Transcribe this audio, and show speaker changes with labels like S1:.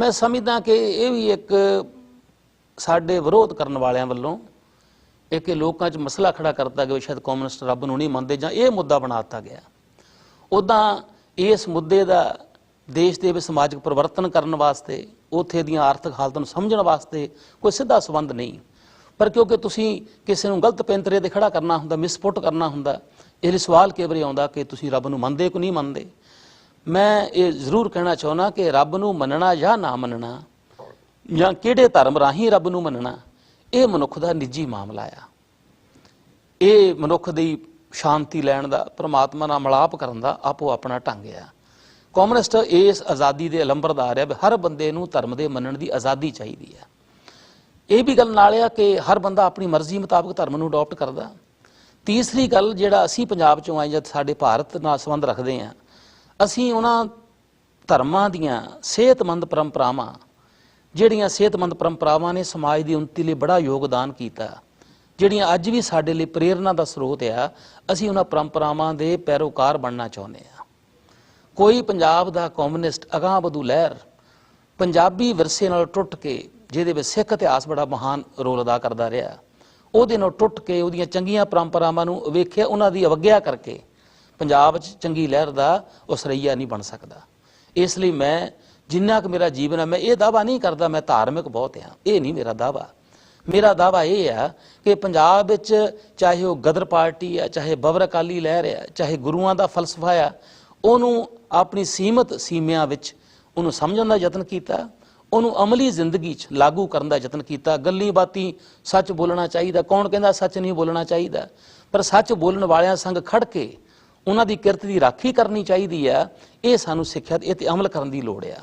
S1: ਮੈਂ ਸਮਝਦਾ ਕਿ ਇਹ ਵੀ ਇੱਕ ਸਾਡੇ ਵਿਰੋਧ ਕਰਨ ਵਾਲਿਆਂ ਵੱਲੋਂ ਇੱਕ ਇਹ ਲੋਕਾਂ 'ਚ ਮਸਲਾ ਖੜਾ ਕਰਤਾ ਗਿਆ ਸ਼ਾਇਦ ਕਮਿਊਨਿਸਟ ਰੱਬ ਨੂੰ ਨਹੀਂ ਮੰਨਦੇ ਜਾਂ ਇਹ ਮੁੱਦਾ ਬਣਾ ਦਿੱਤਾ ਗਿਆ। ਉਦਾਂ ਇਸ ਮੁੱਦੇ ਦਾ ਦੇਸ਼ ਦੇ ਵਿੱਚ ਸਮਾਜਿਕ ਪਰਿਵਰਤਨ ਕਰਨ ਵਾਸਤੇ, ਉੱਥੇ ਦੀਆਂ ਆਰਥਿਕ ਹਾਲਤਾਂ ਨੂੰ ਸਮਝਣ ਵਾਸਤੇ ਕੋਈ ਸਿੱਧਾ ਸੰਬੰਧ ਨਹੀਂ। ਪਰ ਕਿਉਂਕਿ ਤੁਸੀਂ ਕਿਸੇ ਨੂੰ ਗਲਤ ਪੈਂਤਰੇ ਤੇ ਖੜਾ ਕਰਨਾ ਹੁੰਦਾ ਮਿਸਪੁੱਟ ਕਰਨਾ ਹੁੰਦਾ, ਇਹ ਲਈ ਸਵਾਲ ਕਈ ਵਾਰੀ ਆਉਂਦਾ ਕਿ ਤੁਸੀਂ ਰੱਬ ਨੂੰ ਮੰਨਦੇ ਕਿ ਨਹੀਂ ਮੰਨਦੇ? ਮੈਂ ਇਹ ਜ਼ਰੂਰ ਕਹਿਣਾ ਚਾਹੁੰਦਾ ਕਿ ਰੱਬ ਨੂੰ ਮੰਨਣਾ ਜਾਂ ਨਾ ਮੰਨਣਾ ਜਾਂ ਕਿਹੜੇ ਧਰਮ ਰਾਹੀਂ ਰੱਬ ਨੂੰ ਮੰਨਣਾ, ਇਹ ਮਨੁੱਖ ਦਾ ਨਿੱਜੀ ਮਾਮਲਾ ਆ। ਇਹ ਮਨੁੱਖ ਦੀ ਸ਼ਾਂਤੀ ਲੈਣ ਦਾ, ਪ੍ਰਮਾਤਮਾ ਨਾਲ ਮਿਲਾਪ ਕਰਨ ਦਾ ਆਪੋ ਆਪਣਾ ਢੰਗ ਆ। ਕਮਿਊਨਿਸਟ ਇਸ ਆਜ਼ਾਦੀ ਦੇ ਅਲੰਬਰਦਾਰ ਆ ਵੀ ਹਰ ਬੰਦੇ ਨੂੰ ਧਰਮ ਦੇ ਮੰਨਣ ਦੀ ਆਜ਼ਾਦੀ ਚਾਹੀਦੀ ਆ। ਇਹ ਵੀ ਗੱਲ ਨਾਲ ਆ ਕਿ ਹਰ ਬੰਦਾ ਆਪਣੀ ਮਰਜ਼ੀ ਮੁਤਾਬਕ ਧਰਮ ਨੂੰ ਅਡਾਪਟ ਕਰਦਾ। ਤੀਸਰੀ ਗੱਲ ਜਿਹੜਾ ਅਸੀਂ ਪੰਜਾਬ ਚੋਂ ਆਏ ਜਦ ਸਾਡੇ ਭਾਰਤ ਨਾਲ ਸੰਬੰਧ ਰੱਖਦੇ ਆ ਅਸੀਂ ਉਹਨਾਂ ਧਰਮਾਂ ਦੀਆਂ ਸਿਹਤਮੰਦ ਪਰੰਪਰਾਵਾਂ, ਜਿਹੜੀਆਂ ਸਿਹਤਮੰਦ ਪਰੰਪਰਾਵਾਂ ਨੇ ਸਮਾਜ ਦੀ ਉન્નਤੀ ਲਈ ਬੜਾ ਯੋਗਦਾਨ ਕੀਤਾ, ਜਿਹੜੀਆਂ ਅੱਜ ਵੀ ਸਾਡੇ ਲਈ ਪ੍ਰੇਰਣਾ ਦਾ ਸਰੋਤ ਆ, ਅਸੀਂ ਉਹਨਾਂ ਪਰੰਪਰਾਵਾਂ ਦੇ ਪੈਰੋਕਾਰ ਬਣਨਾ ਚਾਹੁੰਦੇ ਆ ਕੋਈ ਪੰਜਾਬ ਦਾ ਕਮਿਊਨਿਸਟ ਅਗਾਂਹ ਵਧੂ ਲਹਿਰ ਪੰਜਾਬੀ ਵਿਰਸੇ ਨਾਲ ਟੁੱਟ ਕੇ, ਜਿਹਦੇ ਵਿੱਚ ਸਿੱਖ ਇਤਿਹਾਸ ਬੜਾ ਮਹਾਨ ਰੋਲ ਅਦਾ ਕਰਦਾ ਰਿਹਾ, ਉਹਦੇ ਨਾਲ ਟੁੱਟ ਕੇ ਉਹਦੀਆਂ ਚੰਗੀਆਂ ਪਰੰਪਰਾਵਾਂ ਨੂੰ ਵੇਖਿਆ, ਉਹਨਾਂ ਦੀ ਅਵਗਿਆ ਕਰਕੇ ਪੰਜਾਬ 'ਚ ਚੰਗੀ ਲਹਿਰ ਦਾ ਉਹ ਸਰਈਆ ਨਹੀਂ ਬਣ ਸਕਦਾ। ਇਸ ਲਈ ਮੈਂ ਜਿੰਨਾ ਕੁ ਮੇਰਾ ਜੀਵਨ ਹੈ ਮੈਂ ਇਹ ਦਾਵਾ ਨਹੀਂ ਕਰਦਾ ਮੈਂ ਧਾਰਮਿਕ ਬਹੁਤ ਹਾਂ ਇਹ ਨਹੀਂ ਮੇਰਾ ਦਾਵਾ ਮੇਰਾ ਦਾਵਾ ਇਹ ਆ ਕਿ ਪੰਜਾਬ ਵਿੱਚ ਚਾਹੇ ਉਹ ਗਦਰ ਪਾਰਟੀ ਆ, ਚਾਹੇ ਬਬਰ ਅਕਾਲੀ ਲਹਿਰ ਆ, ਚਾਹੇ ਗੁਰੂਆਂ ਦਾ ਫਲਸਫਾ ਆ, ਉਹਨੂੰ ਆਪਣੀ ਸੀਮਤ ਸੀਮਿਆਂ ਵਿੱਚ ਉਹਨੂੰ ਸਮਝਣ ਦਾ ਯਤਨ ਕੀਤਾ, ਉਹਨੂੰ ਅਮਲੀ ਜ਼ਿੰਦਗੀ 'ਚ ਲਾਗੂ ਕਰਨ ਦਾ ਯਤਨ ਕੀਤਾ। ਗੱਲੀ ਬਾਤੀ ਸੱਚ ਬੋਲਣਾ ਚਾਹੀਦਾ। ਕੌਣ ਕਹਿੰਦਾ ਸੱਚ ਨਹੀਂ ਬੋਲਣਾ ਚਾਹੀਦਾ? ਪਰ ਸੱਚ ਬੋਲਣ ਵਾਲਿਆਂ ਸੰਗ ਖੜ ਕੇ ਉਹਨਾਂ ਦੀ ਕਿਰਤ ਦੀ ਰਾਖੀ ਕਰਨੀ ਚਾਹੀਦੀ ਆ, ਇਹ ਸਾਨੂੰ ਸਿੱਖਿਆ, ਇਹ ਤੇ ਅਮਲ ਕਰਨ ਦੀ ਲੋੜ ਆ।